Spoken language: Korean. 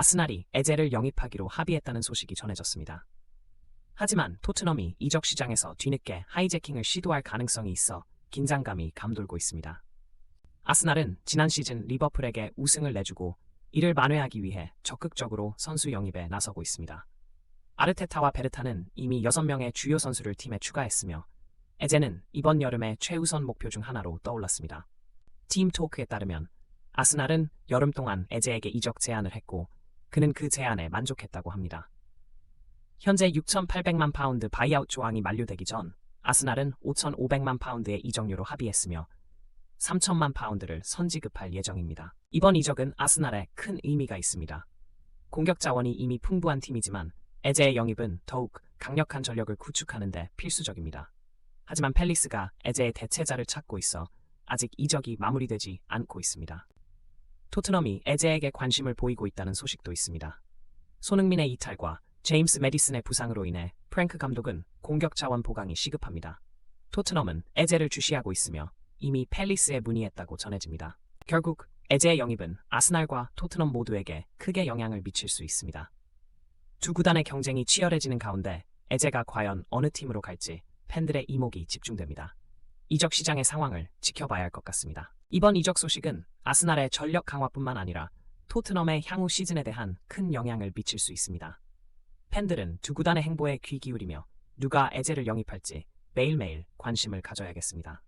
아스날이 에제를 영입하기로 합의했다는 소식이 전해졌습니다. 하지만 토트넘이 이적 시장에서 뒤늦게 하이제킹을 시도할 가능성이 있어 긴장감이 감돌고 있습니다. 아스날은 지난 시즌 리버풀에게 우승을 내주고 이를 만회하기 위해 적극적으로 선수 영입에 나서고 있습니다. 아르테타와 베르타는 이미 6명의 주요 선수를 팀에 추가했으며 에제는 이번 여름의 최우선 목표 중 하나로 떠올랐습니다. 팀 토크에 따르면 아스날은 여름 동안 에제에게 이적 제안을 했고 그는 그 제안에 만족했다고 합니다. 현재 6,800만 파운드 바이아웃 조항이 만료되기 전 아스날은 5,500만 파운드의 이적료로 합의했으며 3천만 파운드를 선지급할 예정입니다. 이번 이적은 아스날에 큰 의미가 있습니다. 공격 자원이 이미 풍부한 팀이지만 에제의 영입은 더욱 강력한 전력을 구축하는 데 필수적입니다. 하지만 펠리스가 에제의 대체자를 찾고 있어 아직 이적이 마무리되지 않고 있습니다. 토트넘이 에제에게 관심을 보이고 있다는 소식도 있습니다. 손흥민의 이탈과 제임스 메디슨의 부상으로 인해 프랭크 감독은 공격 자원 보강이 시급합니다. 토트넘은 에제를 주시하고 있으며 이미 펠리스에 문의했다고 전해집니다. 결국 에제의 영입은 아스날과 토트넘 모두에게 크게 영향을 미칠 수 있습니다. 두 구단의 경쟁이 치열해지는 가운데 에제가 과연 어느 팀으로 갈지 팬들의 이목이 집중됩니다. 이적 시장의 상황을 지켜봐야 할 것 같습니다. 이번 이적 소식은 아스날의 전력 강화뿐만 아니라 토트넘의 향후 시즌에 대한 큰 영향을 미칠 수 있습니다. 팬들은 두 구단의 행보에 귀 기울이며 누가 에제를 영입할지 매일매일 관심을 가져야겠습니다.